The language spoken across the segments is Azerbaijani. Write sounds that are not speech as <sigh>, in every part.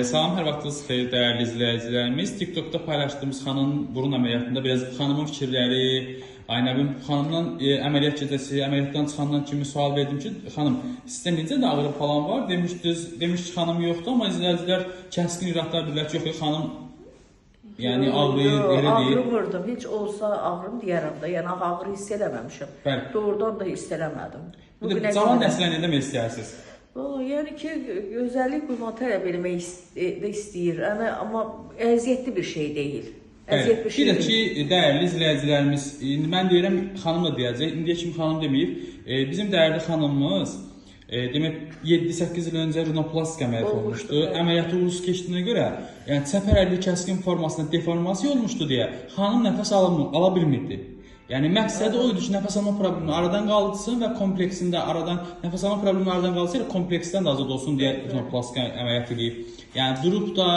Salam, hər vaxtınız xeyir dəyərli izləyicilərimiz. TikTokda paylaşdığımız xanım burun əməliyyatında biraz xanımın fikirləri, Aynəbin xanımdan e, əməliyyat gecəsi, əməliyyatdan çıxandan kimi sual verdim ki, xanım, sizdə necə də ağrı falan var? Demişdiniz, demiş ki, xanım yoxdur, amma izləyicilər kəskin iradlar bilirlər ki, yox, xanım yəni ağrıyır, elə deyil. Ağrımırdım. Heç olsa ağrım deyərəm də. Yəni ağrı hiss eləməmişəm. Bəli. Doğrudan da hiss eləmədim. Bu cavan qədər- nəslə nə demək istəyirsiniz? Yəni ki, gözəllik qurma tələb eləmək e, istəyir. Yəni amma əziyyətli bir şey deyil. Əziyyət bir şey Bir də ki, dəyərli izləyicilərimiz, indi mən deyirəm xanım da deyəcək. İndiyə kimi xanım deməyib. E, bizim dəyərli xanımımız e, demək 7-8 il öncə rinoplastik əməliyyat Olmuşdu, olmuşdu. Əməliyyatı uğursuz keçdiyinə görə, yəni çəpər əlli kəskin formasında deformasiya olmuşdu deyə xanım nəfəs alım ala bilmirdi. Yəni məqsədi o idi ki, nəfəs alma problemini aradan qaldırsın və kompleksində aradan nəfəs alma problemini aradan qaldırsın, kompleksdən də azad olsun deyə rinoplastik əməliyyat edib. Yəni durub da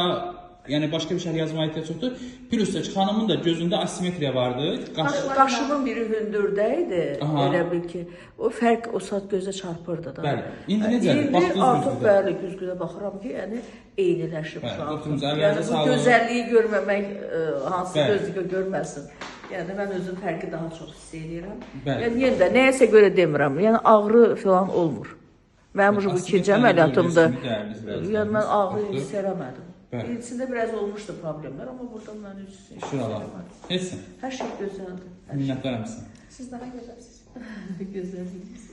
Yəni başqa bir şey yazmaya ehtiyac yoxdur. Plus da ki, xanımın da gözündə asimetriya vardı. Qaş Qaş- Qaşımın biri hündürdə idi. Aha. Elə bil ki, o fərq o saat gözə çarpırdı da. Bəli. İndi necədir? Baxdınız artıq bəli, güzgüdə baxıram ki, yəni eyniləşib Bəli, uşaq. doktorumuz, Yəni əllərinizə bu sağlıq. gözəlliyi görməmək ə, hansı Bəli. gözlükə görməsin. Yəni mən özüm fərqi daha çox hiss edirəm. Bəli. Yəni yenə də nəyəsə görə demirəm. Yəni ağrı falan olmur. Mənim bu ikinci izləyicilərimiz Yəni mən ağrı hiss eləmədim. İkincisində biraz olmuşdu problemlər, amma burada mən heç hiss eləmədim. Heç Hər şey gözəldir. Minnətdaram sizə. Siz daha gözəlsiniz. <laughs> gözəldir.